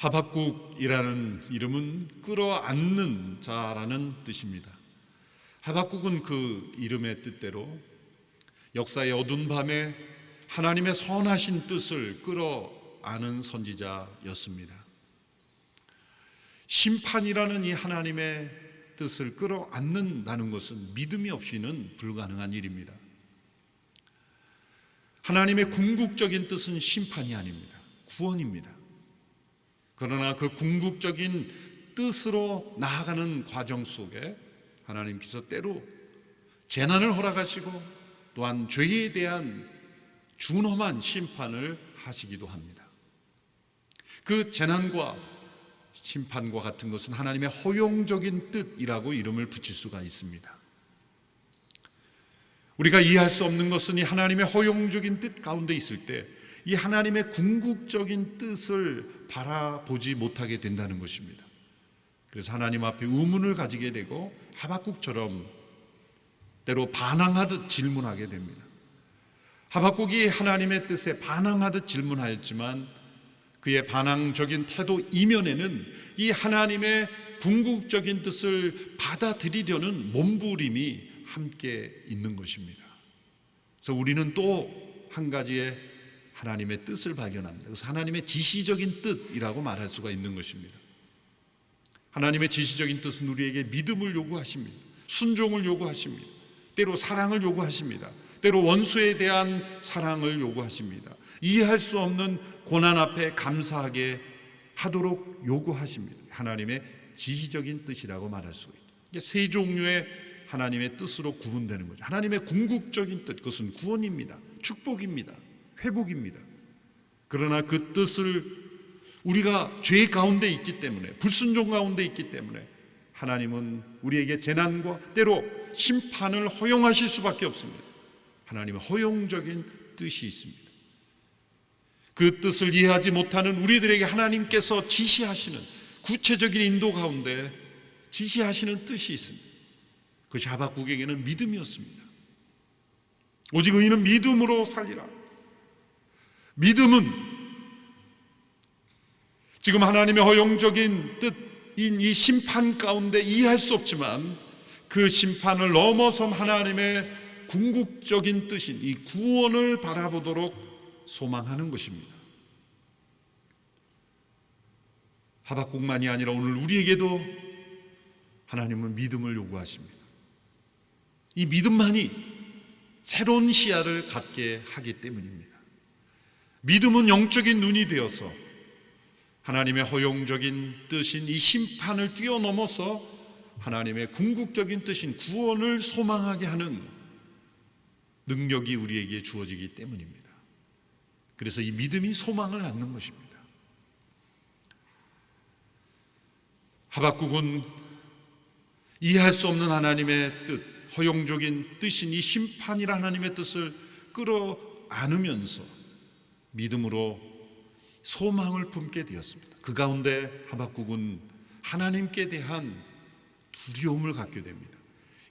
하박국이라는 이름은 끌어안는 자라는 뜻입니다. 하박국은 그 이름의 뜻대로 역사의 어두운 밤에 하나님의 선하신 뜻을 끌어안은 선지자였습니다. 심판이라는 이 하나님의 뜻을 끌어안는다는 것은 믿음이 없이는 불가능한 일입니다. 하나님의 궁극적인 뜻은 심판이 아닙니다. 구원입니다. 그러나 그 궁극적인 뜻으로 나아가는 과정 속에 하나님께서 때로 재난을 허락하시고 또한 죄에 대한 준엄한 심판을 하시기도 합니다. 그 재난과 심판과 같은 것은 하나님의 허용적인 뜻이라고 이름을 붙일 수가 있습니다. 우리가 이해할 수 없는 것은 이 하나님의 허용적인 뜻 가운데 있을 때 이 하나님의 궁극적인 뜻을 바라보지 못하게 된다는 것입니다. 그래서 하나님 앞에 의문을 가지게 되고 하박국처럼 때로 반항하듯 질문하게 됩니다. 하박국이 하나님의 뜻에 반항하듯 질문하였지만 그의 반항적인 태도 이면에는 이 하나님의 궁극적인 뜻을 받아들이려는 몸부림이 함께 있는 것입니다. 그래서 우리는 또 한 가지의 하나님의 뜻을 발견합니다. 그래서 하나님의 지시적인 뜻이라고 말할 수가 있는 것입니다. 하나님의 지시적인 뜻은 우리에게 믿음을 요구하십니다. 순종을 요구하십니다. 때로 사랑을 요구하십니다. 때로 원수에 대한 사랑을 요구하십니다. 이해할 수 없는 고난 앞에 감사하게 하도록 요구하십니다. 하나님의 지시적인 뜻이라고 말할 수가 있죠. 이게 세 종류의 하나님의 뜻으로 구분되는 거죠. 하나님의 궁극적인 뜻, 그것은 구원입니다. 축복입니다. 회복입니다. 그러나 그 뜻을 우리가 죄 가운데 있기 때문에 불순종 가운데 있기 때문에 하나님은 우리에게 재난과 때로 심판을 허용하실 수밖에 없습니다. 하나님의 허용적인 뜻이 있습니다. 그 뜻을 이해하지 못하는 우리들에게 하나님께서 지시하시는 구체적인 인도 가운데 지시하시는 뜻이 있습니다. 그것이 하박국에게는 믿음이었습니다. 오직 의인은 믿음으로 살리라. 믿음은 지금 하나님의 허용적인 뜻인 이 심판 가운데 이해할 수 없지만 그 심판을 넘어선 하나님의 궁극적인 뜻인 이 구원을 바라보도록 소망하는 것입니다. 하박국만이 아니라 오늘 우리에게도 하나님은 믿음을 요구하십니다. 이 믿음만이 새로운 시야를 갖게 하기 때문입니다. 믿음은 영적인 눈이 되어서 하나님의 허용적인 뜻인 이 심판을 뛰어넘어서 하나님의 궁극적인 뜻인 구원을 소망하게 하는 능력이 우리에게 주어지기 때문입니다. 그래서 이 믿음이 소망을 낳는 것입니다. 하박국은 이해할 수 없는 하나님의 뜻, 허용적인 뜻인 이 심판이라 하나님의 뜻을 끌어안으면서 믿음으로 소망을 품게 되었습니다. 그 가운데 하박국은 하나님께 대한 두려움을 갖게 됩니다.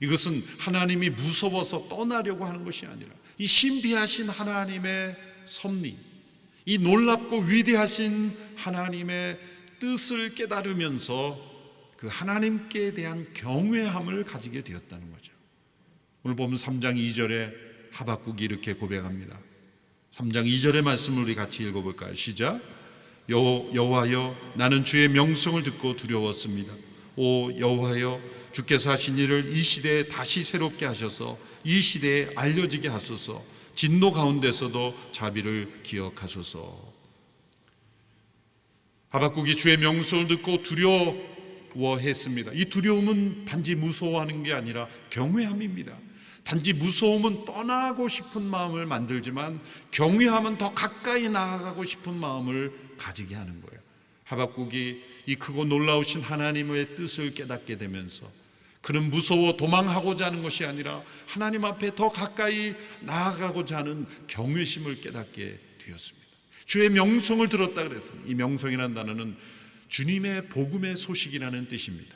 이것은 하나님이 무서워서 떠나려고 하는 것이 아니라 이 신비하신 하나님의 섭리, 이 놀랍고 위대하신 하나님의 뜻을 깨달으면서 그 하나님께 대한 경외함을 가지게 되었다는 거죠. 오늘 보면 3장 2절에 하박국이 이렇게 고백합니다. 3장 2절의 말씀을 우리 같이 읽어볼까요? 시작. 여, 여호와여 나는 주의 명성을 듣고 두려웠습니다. 오 여호와여 주께서 하신 일을 이 시대에 다시 새롭게 하셔서 이 시대에 알려지게 하소서. 진노 가운데서도 자비를 기억하소서. 하박국이 주의 명성을 듣고 두려워했습니다. 이 두려움은 단지 무서워하는 게 아니라 경외함입니다. 단지 무서움은 떠나고 싶은 마음을 만들지만 경외함은 더 가까이 나아가고 싶은 마음을 가지게 하는 거예요. 하박국이 이 크고 놀라우신 하나님의 뜻을 깨닫게 되면서 그는 무서워 도망하고자 하는 것이 아니라 하나님 앞에 더 가까이 나아가고자 하는 경외심을 깨닫게 되었습니다. 주의 명성을 들었다 그랬습니다. 이 명성이라는 단어는 주님의 복음의 소식이라는 뜻입니다.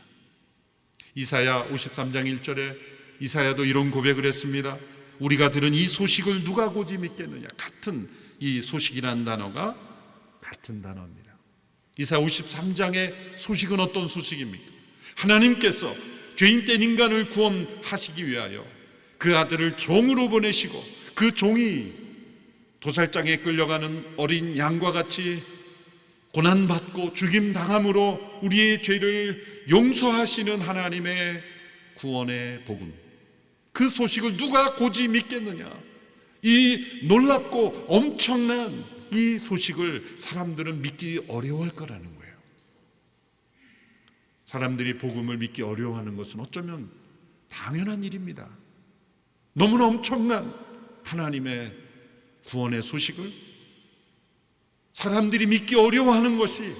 이사야 53장 1절에 이사야도 이런 고백을 했습니다. 우리가 들은 이 소식을 누가 고지 믿겠느냐? 같은 이 소식이라는 단어가 같은 단어입니다. 이사 53장의 소식은 어떤 소식입니까? 하나님께서 죄인 된 인간을 구원하시기 위하여 그 아들을 종으로 보내시고 그 종이 도살장에 끌려가는 어린 양과 같이 고난받고 죽임 당함으로 우리의 죄를 용서하시는 하나님의 구원의 복음. 그 소식을 누가 고지 믿겠느냐? 이 놀랍고 엄청난 이 소식을 사람들은 믿기 어려워할 거라는 거예요. 사람들이 복음을 믿기 어려워하는 것은 어쩌면 당연한 일입니다. 너무나 엄청난 하나님의 구원의 소식을 사람들이 믿기 어려워하는 것이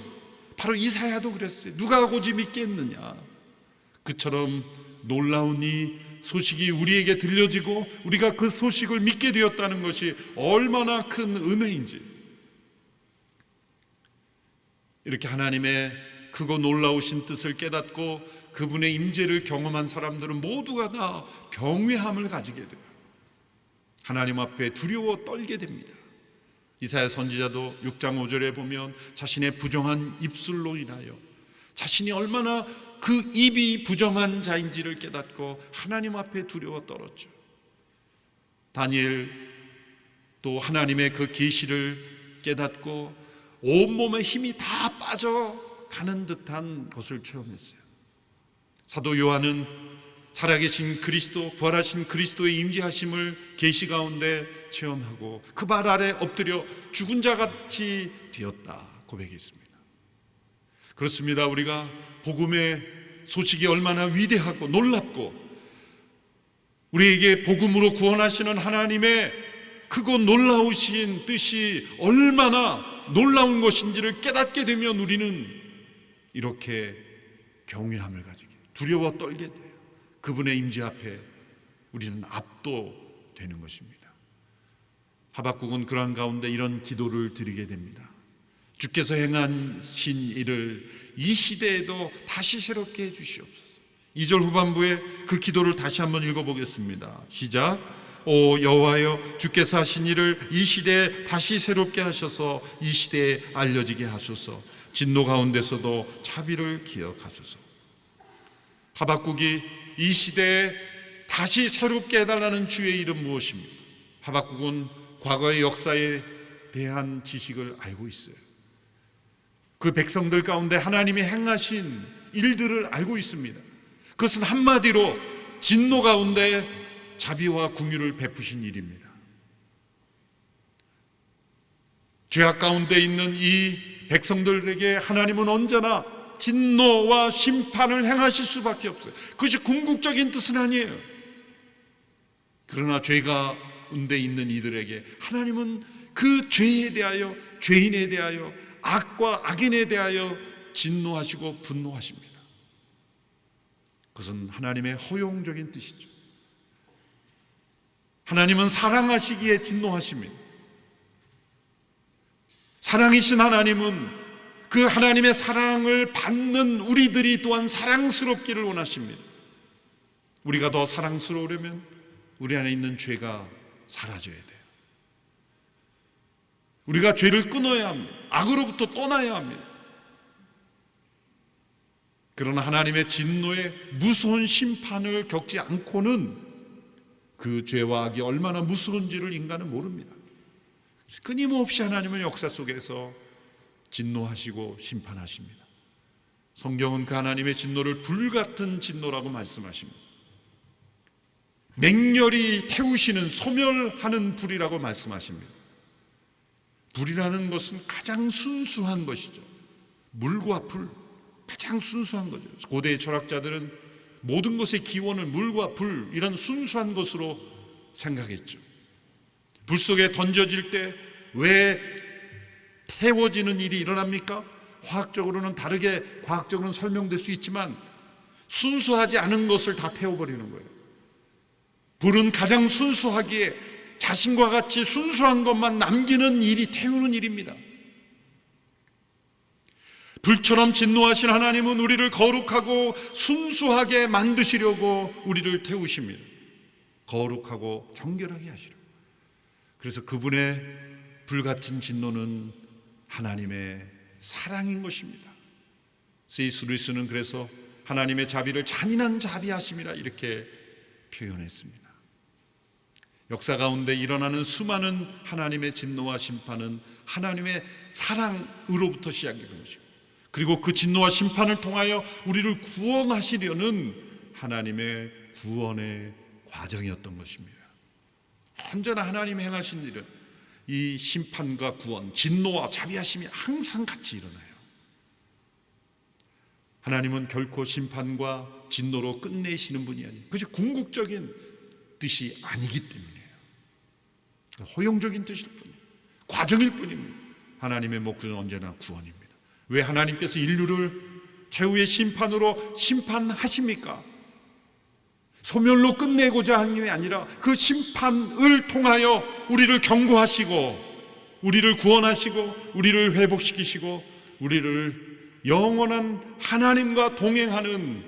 바로 이사야도 그랬어요. 누가 고지 믿겠느냐? 그처럼 놀라운 이 소식이 우리에게 들려지고 우리가 그 소식을 믿게 되었다는 것이 얼마나 큰 은혜인지 이렇게 하나님의 크고 놀라우신 뜻을 깨닫고 그분의 임재를 경험한 사람들은 모두가 다 경외함을 가지게 돼요. 하나님 앞에 두려워 떨게 됩니다. 이사야 선지자도 6장 5절에 보면 자신의 부정한 입술로 인하여 자신이 얼마나 그 입이 부정한 자인지를 깨닫고 하나님 앞에 두려워 떨었죠. 다니엘 또 하나님의 그 계시를 깨닫고 온몸에 힘이 다 빠져 가는 듯한 것을 체험했어요. 사도 요한은 살아계신 그리스도 부활하신 그리스도의 임재하심을 계시 가운데 체험하고 그 발 아래 엎드려 죽은 자 같이 되었다 고백했습니다. 그렇습니다. 우리가 복음의 소식이 얼마나 위대하고 놀랍고 우리에게 복음으로 구원하시는 하나님의 크고 놀라우신 뜻이 얼마나 놀라운 것인지를 깨닫게 되면 우리는 이렇게 경외함을 가지게 두려워 떨게 돼요. 그분의 임재 앞에 우리는 압도되는 것입니다. 하박국은 그러한 가운데 이런 기도를 드리게 됩니다. 주께서 행하신 일을 이 시대에도 다시 새롭게 해 주시옵소서. 2절 후반부에 그 기도를 다시 한번 읽어보겠습니다. 시작. 오 여호와여 주께서 하신 일을 이 시대에 다시 새롭게 하셔서 이 시대에 알려지게 하소서. 진노 가운데서도 자비를 기억하소서. 하박국이 이 시대에 다시 새롭게 해달라는 주의 이름 무엇입니까? 하박국은 과거의 역사에 대한 지식을 알고 있어요. 그 백성들 가운데 하나님이 행하신 일들을 알고 있습니다. 그것은 한마디로 진노 가운데 자비와 궁유를 베푸신 일입니다. 죄악 가운데 있는 이 백성들에게 하나님은 언제나 진노와 심판을 행하실 수밖에 없어요. 그것이 궁극적인 뜻은 아니에요. 그러나 죄가 운데 있는 이들에게 하나님은 그 죄에 대하여 죄인에 대하여 악과 악인에 대하여 진노하시고 분노하십니다. 그것은 하나님의 허용적인 뜻이죠. 하나님은 사랑하시기에 진노하십니다. 사랑이신 하나님은 그 하나님의 사랑을 받는 우리들이 또한 사랑스럽기를 원하십니다. 우리가 더 사랑스러우려면 우리 안에 있는 죄가 사라져야 돼요. 우리가 죄를 끊어야 합니다. 악으로부터 떠나야 합니다. 그러나 하나님의 진노의 무서운 심판을 겪지 않고는 그 죄와 악이 얼마나 무서운지를 인간은 모릅니다. 끊임없이 하나님은 역사 속에서 진노하시고 심판하십니다. 성경은 그 하나님의 진노를 불같은 진노라고 말씀하십니다. 맹렬히 태우시는 소멸하는 불이라고 말씀하십니다. 불이라는 것은 가장 순수한 것이죠. 물과 불, 가장 순수한 거죠. 고대의 철학자들은 모든 것의 기원을 물과 불, 이런 순수한 것으로 생각했죠. 불 속에 던져질 때 왜 태워지는 일이 일어납니까? 화학적으로는 다르게 과학적으로는 설명될 수 있지만 순수하지 않은 것을 다 태워버리는 거예요. 불은 가장 순수하기에 자신과 같이 순수한 것만 남기는 일이 태우는 일입니다. 불처럼 진노하신 하나님은 우리를 거룩하고 순수하게 만드시려고 우리를 태우십니다. 거룩하고 정결하게 하시려. 그래서 그분의 불같은 진노는 하나님의 사랑인 것입니다. 세이스 루이스는 그래서 하나님의 자비를 잔인한 자비하심이라 이렇게 표현했습니다. 역사 가운데 일어나는 수많은 하나님의 진노와 심판은 하나님의 사랑으로부터 시작이 된 것이고 그리고 그 진노와 심판을 통하여 우리를 구원하시려는 하나님의 구원의 과정이었던 것입니다. 언제나 하나님이 행하신 일은 이 심판과 구원, 진노와 자비하심이 항상 같이 일어나요. 하나님은 결코 심판과 진노로 끝내시는 분이 아니에요. 그것이 궁극적인 뜻이 아니기 때문이에 요. 허용적인 뜻일 뿐이에요. 과정일 뿐입니다. 하나님의 목표는 언제나 구원입니다. 왜 하나님께서 인류를 최후의 심판으로 심판하십니까? 소멸로 끝내고자 하는 게 아니라 그 심판을 통하여 우리를 경고하시고 우리를 구원하시고 우리를 회복시키시고 우리를 영원한 하나님과 동행하는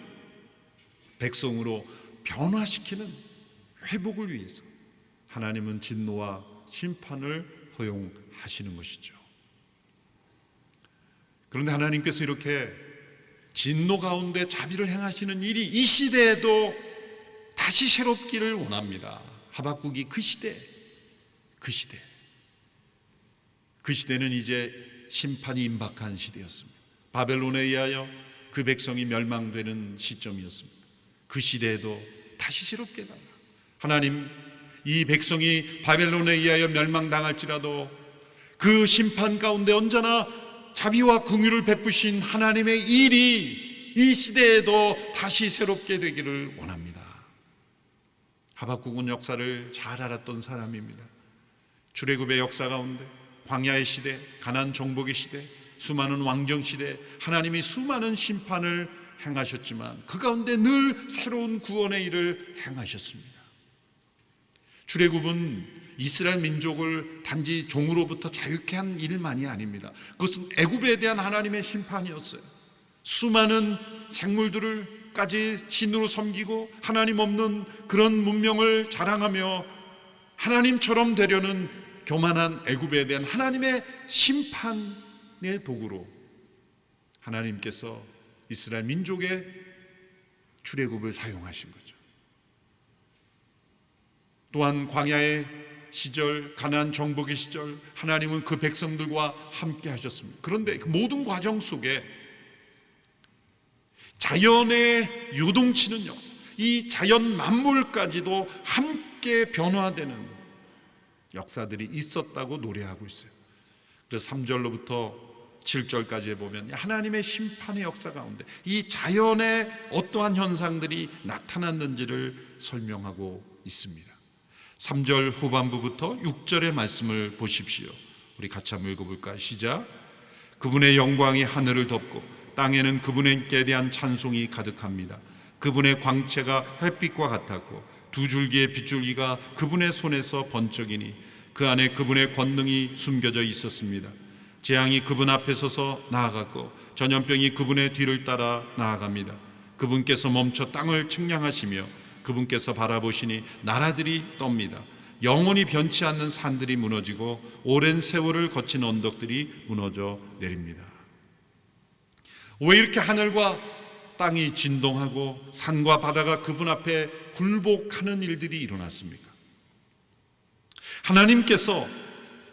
백성으로 변화시키는 회복을 위해서 하나님은 진노와 심판을 허용하시는 것이죠. 그런데 하나님께서 이렇게 진노 가운데 자비를 행하시는 일이 이 시대에도 다시 새롭기를 원합니다. 하박국이 그 시대, 그 시대. 그 시대는 이제 심판이 임박한 시대였습니다. 바벨론에 의하여 그 백성이 멸망되는 시점이었습니다. 그 시대에도 다시 새롭게 달라. 하나님, 이 백성이 바벨론에 의하여 멸망당할지라도 그 심판 가운데 언제나 자비와 긍휼을 베푸신 하나님의 일이 이 시대에도 다시 새롭게 되기를 원합니다. 하박국은 역사를 잘 알았던 사람입니다. 출애굽의 역사 가운데 광야의 시대, 가난 정복의 시대, 수많은 왕정 시대 하나님이 수많은 심판을 행하셨지만 그 가운데 늘 새로운 구원의 일을 행하셨습니다. 출애굽은 이스라엘 민족을 단지 종으로부터 자유케 한 일만이 아닙니다. 그것은 애굽에 대한 하나님의 심판이었어요. 수많은 생물들을 까지 신으로 섬기고 하나님 없는 그런 문명을 자랑하며 하나님처럼 되려는 교만한 애굽에 대한 하나님의 심판의 도구로 하나님께서 이스라엘 민족의 출애굽을 사용하신 거죠. 또한 광야의 시절, 가나안 정복의 시절 하나님은 그 백성들과 함께 하셨습니다. 그런데 그 모든 과정 속에 자연의 요동치는 역사, 이 자연 만물까지도 함께 변화되는 역사들이 있었다고 노래하고 있어요. 그래서 3절로부터 7절까지 보면 하나님의 심판의 역사 가운데 이 자연의 어떠한 현상들이 나타났는지를 설명하고 있습니다. 3절 후반부부터 6절의 말씀을 보십시오. 우리 같이 한번 읽어볼까요? 시작. 그분의 영광이 하늘을 덮고 땅에는 그분께 대한 찬송이 가득합니다. 그분의 광채가 햇빛과 같았고 두 줄기의 빗줄기가 그분의 손에서 번쩍이니 그 안에 그분의 권능이 숨겨져 있었습니다. 재앙이 그분 앞에 서서 나아갔고 전염병이 그분의 뒤를 따라 나아갑니다. 그분께서 멈춰 땅을 측량하시며 그분께서 바라보시니 나라들이 떱니다. 영원히 변치 않는 산들이 무너지고 오랜 세월을 거친 언덕들이 무너져 내립니다. 왜 이렇게 하늘과 땅이 진동하고 산과 바다가 그분 앞에 굴복하는 일들이 일어났습니까? 하나님께서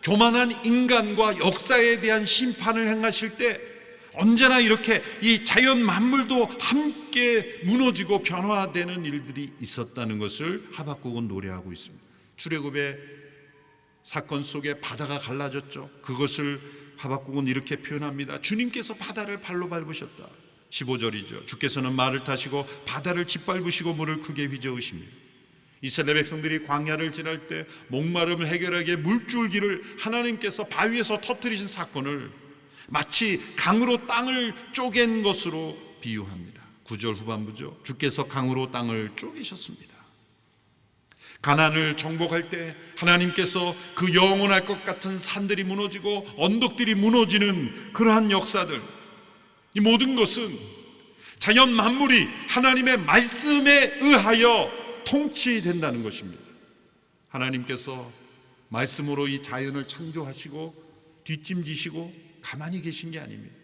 교만한 인간과 역사에 대한 심판을 행하실 때 언제나 이렇게 이 자연 만물도 함께 무너지고 변화되는 일들이 있었다는 것을 하박국은 노래하고 있습니다. 출애굽의 사건 속에 바다가 갈라졌죠. 그것을 하박국은 이렇게 표현합니다. 주님께서 바다를 발로 밟으셨다. 15절이죠. 주께서는 말을 타시고 바다를 짓밟으시고 물을 크게 휘저으십니다. 이스라엘 백성들이 광야를 지날 때 목마름을 해결하기에 물줄기를 하나님께서 바위에서 터뜨리신 사건을 마치 강으로 땅을 쪼갠 것으로 비유합니다. 9절 후반부죠. 주께서 강으로 땅을 쪼개셨습니다. 가난을 정복할 때 하나님께서 그 영원할 것 같은 산들이 무너지고 언덕들이 무너지는 그러한 역사들 이 모든 것은 자연 만물이 하나님의 말씀에 의하여 통치된다는 것입니다. 하나님께서 말씀으로 이 자연을 창조하시고 뒷짐지시고 가만히 계신 게 아닙니다.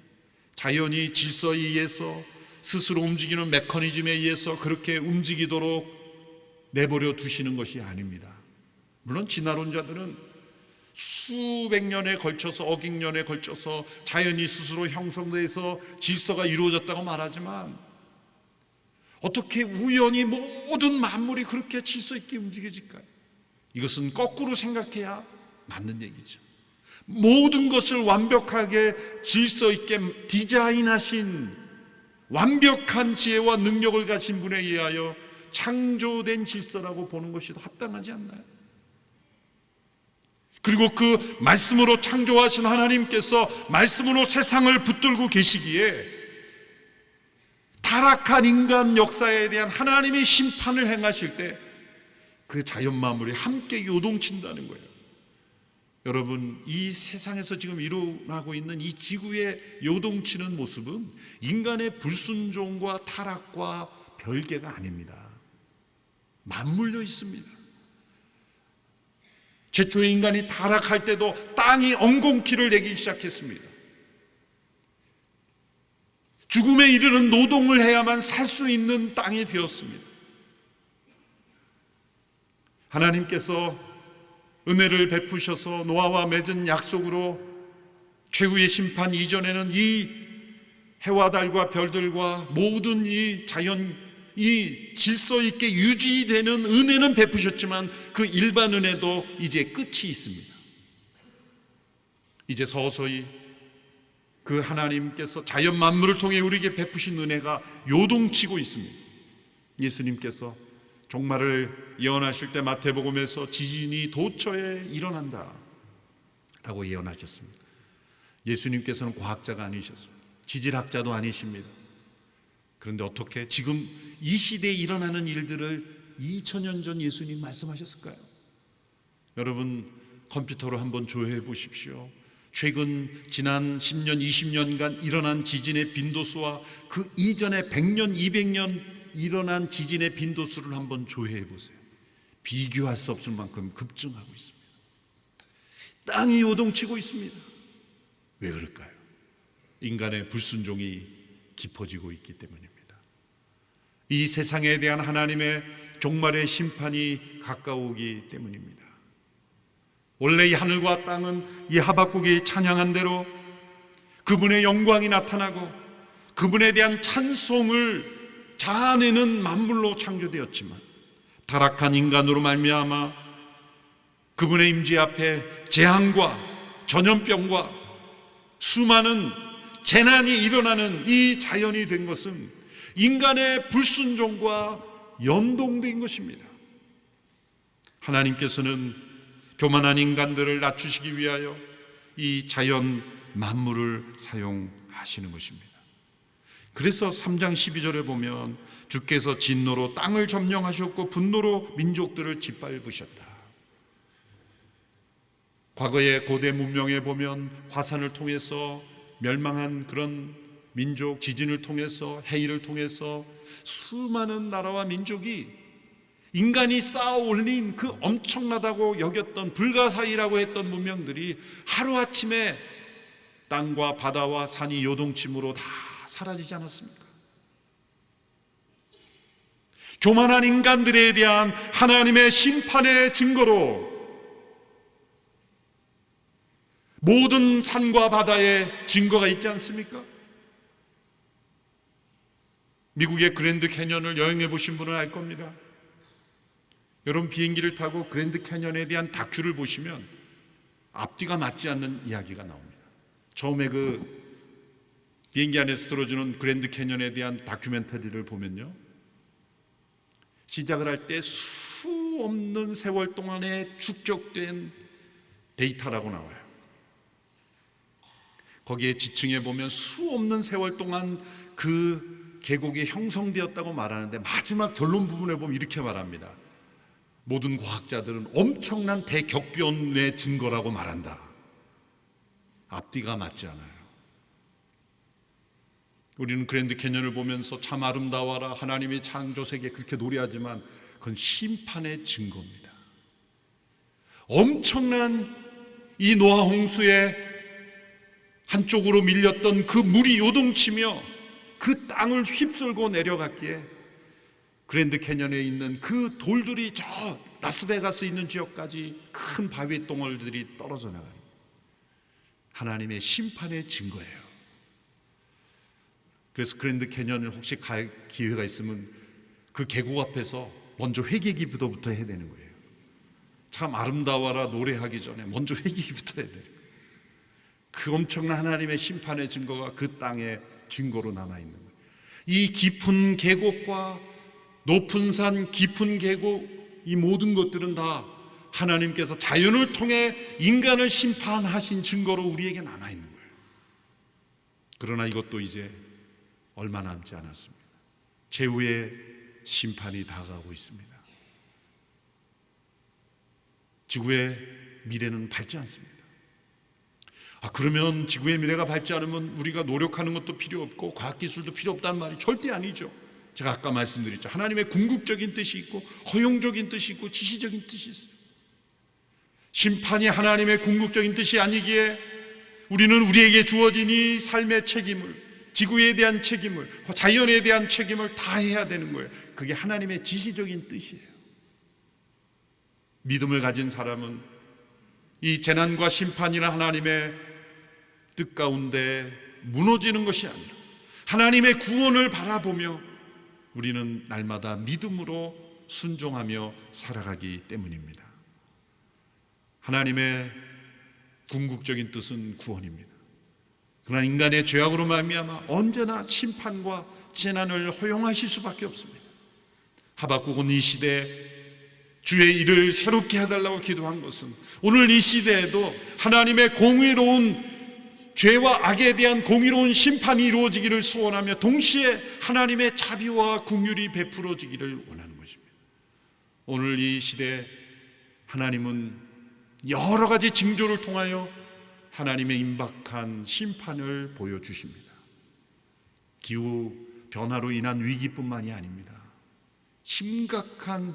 자연이 질서에 의해서 스스로 움직이는 메커니즘에 의해서 그렇게 움직이도록 내버려 두시는 것이 아닙니다. 물론 진화론자들은 수백 년에 걸쳐서 억익 년에 걸쳐서 자연이 스스로 형성돼서 질서가 이루어졌다고 말하지만 어떻게 우연히 모든 만물이 그렇게 질서 있게 움직여질까요? 이것은 거꾸로 생각해야 맞는 얘기죠. 모든 것을 완벽하게 질서 있게 디자인하신 완벽한 지혜와 능력을 가진 분에 의하여 창조된 질서라고 보는 것이 더 합당하지 않나요? 그리고 그 말씀으로 창조하신 하나님께서 말씀으로 세상을 붙들고 계시기에 타락한 인간 역사에 대한 하나님의 심판을 행하실 때 그 자연 만물이 함께 요동친다는 거예요. 여러분, 이 세상에서 지금 일어나고 있는 이 지구의 요동치는 모습은 인간의 불순종과 타락과 별개가 아닙니다. 맞물려 있습니다. 최초의 인간이 타락할 때도 땅이 엉겅퀴를 내기 시작했습니다. 죽음에 이르는 노동을 해야만 살 수 있는 땅이 되었습니다. 하나님께서 은혜를 베푸셔서 노아와 맺은 약속으로 최후의 심판 이전에는 이 해와 달과 별들과 모든 이 자연 이 질서 있게 유지되는 은혜는 베푸셨지만 그 일반 은혜도 이제 끝이 있습니다. 이제 서서히 그 하나님께서 자연 만물을 통해 우리에게 베푸신 은혜가 요동치고 있습니다. 예수님께서 종말을 예언하실 때 마태복음에서 지진이 도처에 일어난다 라고 예언하셨습니다. 예수님께서는 과학자가 아니셨습니다. 지질학자도 아니십니다. 그런데 어떻게 지금 이 시대에 일어나는 일들을 2000년 전 예수님 말씀하셨을까요? 여러분 컴퓨터로 한번 조회해 보십시오. 최근 지난 10년, 20년간 일어난 지진의 빈도수와 그 이전에 100년, 200년 일어난 지진의 빈도수를 한번 조회해 보세요. 비교할 수 없을 만큼 급증하고 있습니다. 땅이 요동치고 있습니다. 왜 그럴까요? 인간의 불순종이 깊어지고 있기 때문입니다. 이 세상에 대한 하나님의 종말의 심판이 가까우기 때문입니다. 원래 이 하늘과 땅은 이 하박국이 찬양한 대로 그분의 영광이 나타나고 그분에 대한 찬송을 자아내는 만물로 창조되었지만 타락한 인간으로 말미암아 그분의 임재 앞에 재앙과 전염병과 수많은 재난이 일어나는 이 자연이 된 것은 인간의 불순종과 연동된 것입니다. 하나님께서는 교만한 인간들을 낮추시기 위하여 이 자연 만물을 사용하시는 것입니다. 그래서 3장 12절에 보면 주께서 진노로 땅을 점령하셨고 분노로 민족들을 짓밟으셨다. 과거의 고대 문명에 보면 화산을 통해서 멸망한 그런 민족 지진을 통해서 해일을 통해서 수많은 나라와 민족이 인간이 쌓아 올린 그 엄청나다고 여겼던 불가사의라고 했던 문명들이 하루아침에 땅과 바다와 산이 요동침으로 다 사라지지 않았습니까? 교만한 인간들에 대한 하나님의 심판의 증거로 모든 산과 바다에 증거가 있지 않습니까? 미국의 그랜드 캐년을 여행해 보신 분은 알 겁니다. 여러분 비행기를 타고 그랜드 캐년에 대한 다큐를 보시면 앞뒤가 맞지 않는 이야기가 나옵니다. 처음에 그 비행기 안에서 들어주는 그랜드 캐년에 대한 다큐멘터리를 보면요. 시작을 할 때 수 없는 세월 동안에 축적된 데이터라고 나와요. 거기에 지층에 보면 수 없는 세월 동안 그 계곡이 형성되었다고 말하는데 마지막 결론 부분에 보면 이렇게 말합니다. 모든 과학자들은 엄청난 대격변의 증거라고 말한다. 앞뒤가 맞지 않아요. 우리는 그랜드 캐년을 보면서 참 아름다워라 하나님의 창조 세계 그렇게 노래하지만 그건 심판의 증거입니다. 엄청난 이 노아 홍수의 한쪽으로 밀렸던 그 물이 요동치며 그 땅을 휩쓸고 내려갔기에 그랜드 캐년에 있는 그 돌들이 저 라스베가스 있는 지역까지 큰 바위 덩어리들이 떨어져 나가는 하나님의 심판의 증거예요. 그래서 그랜드 캐년을 혹시 갈 기회가 있으면 그 계곡 앞에서 먼저 회개기부터 해야 되는 거예요. 참 아름다워라 노래하기 전에 먼저 회개 기부터 해야 돼요. 그 엄청난 하나님의 심판의 증거가 그 땅에 증거로 남아 있는 거예요. 이 깊은 계곡과 높은 산, 깊은 계곡 이 모든 것들은 다 하나님께서 자연을 통해 인간을 심판하신 증거로 우리에게 남아 있는 거예요. 그러나 이것도 이제 얼마 남지 않았습니다. 제후의 심판이 다가오고 있습니다. 지구의 미래는 밝지 않습니다. 아, 그러면 지구의 미래가 밝지 않으면 우리가 노력하는 것도 필요 없고 과학기술도 필요 없다는 말이 절대 아니죠. 제가 아까 말씀드렸죠. 하나님의 궁극적인 뜻이 있고 허용적인 뜻이 있고 지시적인 뜻이 있어요. 심판이 하나님의 궁극적인 뜻이 아니기에 우리는 우리에게 주어진 이 삶의 책임을 지구에 대한 책임을 자연에 대한 책임을 다 해야 되는 거예요. 그게 하나님의 지시적인 뜻이에요. 믿음을 가진 사람은 이 재난과 심판이나 하나님의 뜻 가운데 무너지는 것이 아니라 하나님의 구원을 바라보며 우리는 날마다 믿음으로 순종하며 살아가기 때문입니다. 하나님의 궁극적인 뜻은 구원입니다. 그러나 인간의 죄악으로 말미암아 언제나 심판과 재난을 허용하실 수밖에 없습니다. 하박국은 이 시대 주의 일을 새롭게 해달라고 기도한 것은 오늘 이 시대에도 하나님의 공의로운 죄와 악에 대한 공의로운 심판이 이루어지기를 소원하며 동시에 하나님의 자비와 궁율이 베풀어지기를 원하는 것입니다. 오늘 이 시대 하나님은 여러 가지 징조를 통하여 하나님의 임박한 심판을 보여주십니다. 기후 변화로 인한 위기뿐만이 아닙니다. 심각한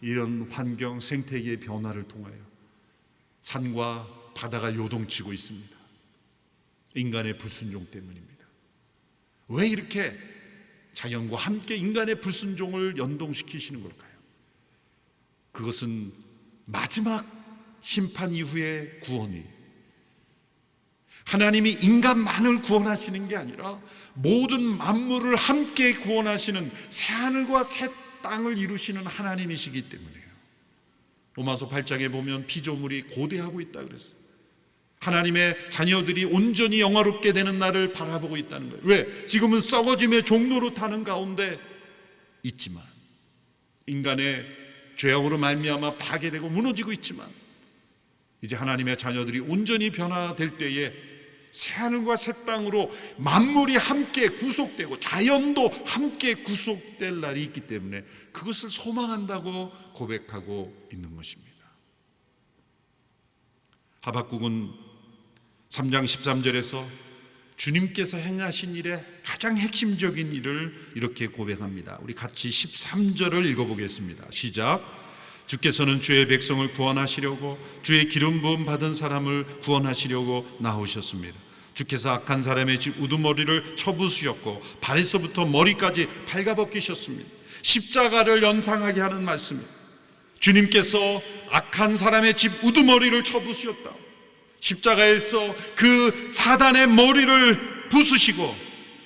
이런 환경 생태계의 변화를 통하여 산과 바다가 요동치고 있습니다. 인간의 불순종 때문입니다. 왜 이렇게 자연과 함께 인간의 불순종을 연동시키시는 걸까요? 그것은 마지막 심판 이후의 구원이 하나님이 인간만을 구원하시는 게 아니라 모든 만물을 함께 구원하시는 새 하늘과 새 땅을 이루시는 하나님이시기 때문이에요. 로마서 8장에 보면 피조물이 고대하고 있다 그랬어요. 하나님의 자녀들이 온전히 영화롭게 되는 날을 바라보고 있다는 거예요. 왜? 지금은 썩어짐의 종로로 타는 가운데 있지만 인간의 죄악으로 말미암아 파괴되고 무너지고 있지만 이제 하나님의 자녀들이 온전히 변화될 때에 새 하늘과 새 땅으로 만물이 함께 구속되고 자연도 함께 구속될 날이 있기 때문에 그것을 소망한다고 고백하고 있는 것입니다. 하박국은 3장 13절에서 주님께서 행하신 일의 가장 핵심적인 일을 이렇게 고백합니다. 우리 같이 13절을 읽어보겠습니다. 시작. 주께서는 주의 백성을 구원하시려고 주의 기름 부음 받은 사람을 구원하시려고 나오셨습니다. 주께서 악한 사람의 집 우두머리를 쳐부수셨고 발에서부터 머리까지 발가벗기셨습니다. 십자가를 연상하게 하는 말씀입니다. 주님께서 악한 사람의 집 우두머리를 쳐부수셨다. 십자가에서 그 사단의 머리를 부수시고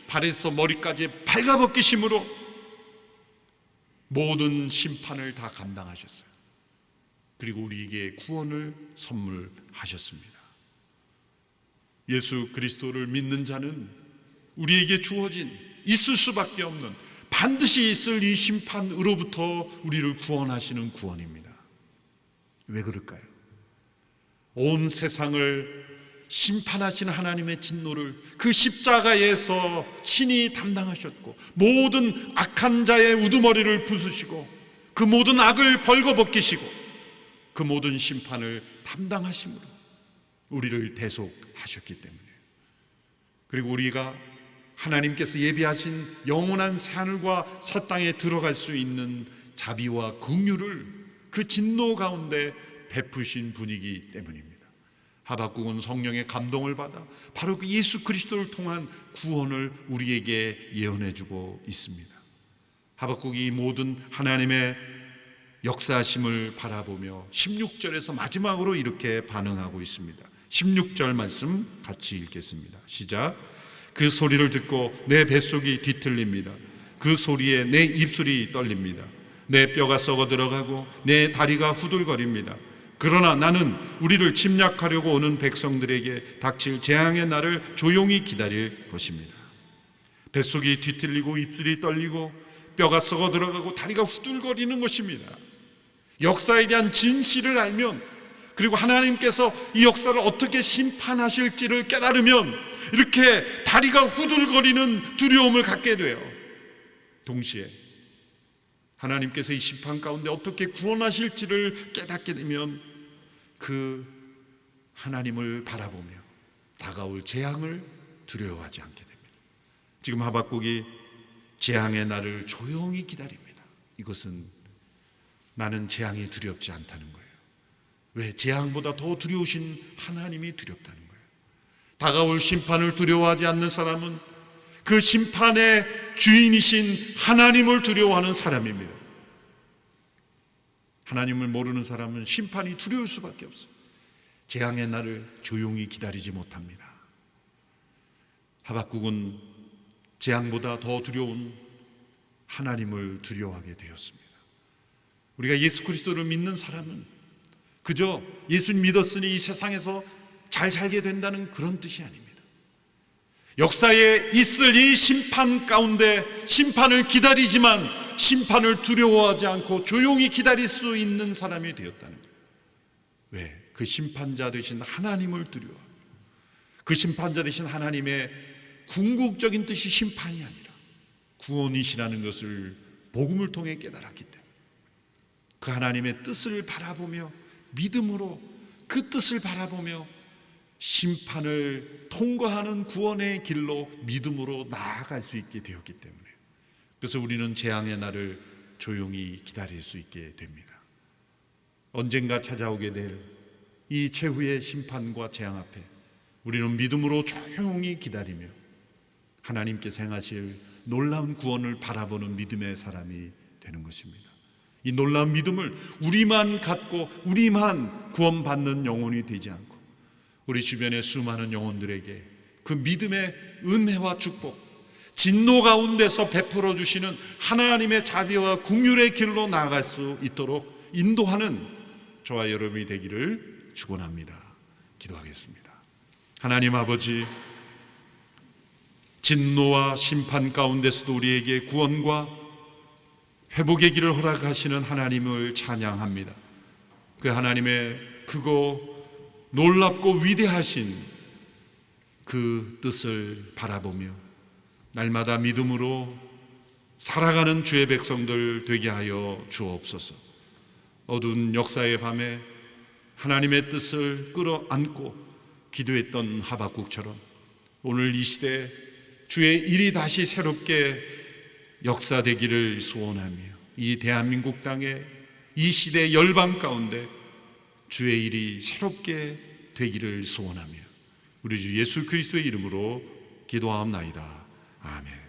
발에서 머리까지 발가벗기심으로 모든 심판을 다 감당하셨어요. 그리고 우리에게 구원을 선물하셨습니다. 예수 그리스도를 믿는 자는 우리에게 주어진 있을 수밖에 없는 반드시 있을 이 심판으로부터 우리를 구원하시는 구원입니다. 왜 그럴까요? 온 세상을 심판하시는 하나님의 진노를 그 십자가에서 친히 담당하셨고 모든 악한 자의 우두머리를 부수시고 그 모든 악을 벌거벗기시고 그 모든 심판을 담당하심으로 우리를 대속하셨기 때문에 그리고 우리가 하나님께서 예비하신 영원한 산을과 사 땅에 들어갈 수 있는 자비와 긍휼을 그 진노 가운데 베푸신 분이기 때문입니다. 하박국은 성령의 감동을 받아 바로 그 예수 그리스도를 통한 구원을 우리에게 예언해 주고 있습니다. 하박국이 이 모든 하나님의 역사심을 바라보며 16절에서 마지막으로 이렇게 반응하고 있습니다. 16절 말씀 같이 읽겠습니다. 시작. 그 소리를 듣고 내 뱃속이 뒤틀립니다. 그 소리에 내 입술이 떨립니다. 내 뼈가 썩어 들어가고 내 다리가 후들거립니다. 그러나 나는 우리를 침략하려고 오는 백성들에게 닥칠 재앙의 날을 조용히 기다릴 것입니다. 뱃속이 뒤틀리고 입술이 떨리고 뼈가 썩어 들어가고 다리가 후들거리는 것입니다. 역사에 대한 진실을 알면 그리고 하나님께서 이 역사를 어떻게 심판하실지를 깨달으면 이렇게 다리가 후들거리는 두려움을 갖게 돼요. 동시에 하나님께서 이 심판 가운데 어떻게 구원하실지를 깨닫게 되면 그 하나님을 바라보며 다가올 재앙을 두려워하지 않게 됩니다. 지금 하박국이 재앙의 날을 조용히 기다립니다. 이것은 나는 재앙이 두렵지 않다는 거예요. 왜 재앙보다 더 두려우신 하나님이 두렵다는 거예요. 다가올 심판을 두려워하지 않는 사람은 그 심판의 주인이신 하나님을 두려워하는 사람입니다. 하나님을 모르는 사람은 심판이 두려울 수밖에 없어요. 재앙의 날을 조용히 기다리지 못합니다. 하박국은 재앙보다 더 두려운 하나님을 두려워하게 되었습니다. 우리가 예수 그리스도를 믿는 사람은 그저 예수 믿었으니 이 세상에서 잘 살게 된다는 그런 뜻이 아닙니다. 역사에 있을 이 심판 가운데 심판을 기다리지만 심판을 두려워하지 않고 조용히 기다릴 수 있는 사람이 되었다는 거예요. 왜? 그 심판자 되신 하나님을 두려워. 그 심판자 되신 하나님의 궁극적인 뜻이 심판이 아니라 구원이시라는 것을 복음을 통해 깨달았기 때문에 그 하나님의 뜻을 바라보며 믿음으로 그 뜻을 바라보며 심판을 통과하는 구원의 길로 믿음으로 나아갈 수 있게 되었기 때문에 그래서 우리는 재앙의 날을 조용히 기다릴 수 있게 됩니다. 언젠가 찾아오게 될 이 최후의 심판과 재앙 앞에 우리는 믿음으로 조용히 기다리며 하나님께서 행하실 놀라운 구원을 바라보는 믿음의 사람이 되는 것입니다. 이 놀라운 믿음을 우리만 갖고 우리만 구원받는 영혼이 되지 않고 우리 주변의 수많은 영혼들에게 그 믿음의 은혜와 축복, 진노 가운데서 베풀어 주시는 하나님의 자비와 궁율의 길로 나아갈 수 있도록 인도하는 저와 여러분이 되기를 축원합니다. 기도하겠습니다. 하나님 아버지 진노와 심판 가운데서도 우리에게 구원과 회복의 길을 허락하시는 하나님을 찬양합니다. 그 하나님의 크고 놀랍고 위대하신 그 뜻을 바라보며 날마다 믿음으로 살아가는 주의 백성들 되게 하여 주옵소서. 어두운 역사의 밤에 하나님의 뜻을 끌어안고 기도했던 하박국처럼 오늘 이 시대 주의 일이 다시 새롭게 역사되기를 소원하며 이 대한민국 땅에 이 시대 열방 가운데 주의 일이 새롭게 되기를 소원하며 우리 주 예수 그리스도의 이름으로 기도하옵나이다. 아멘.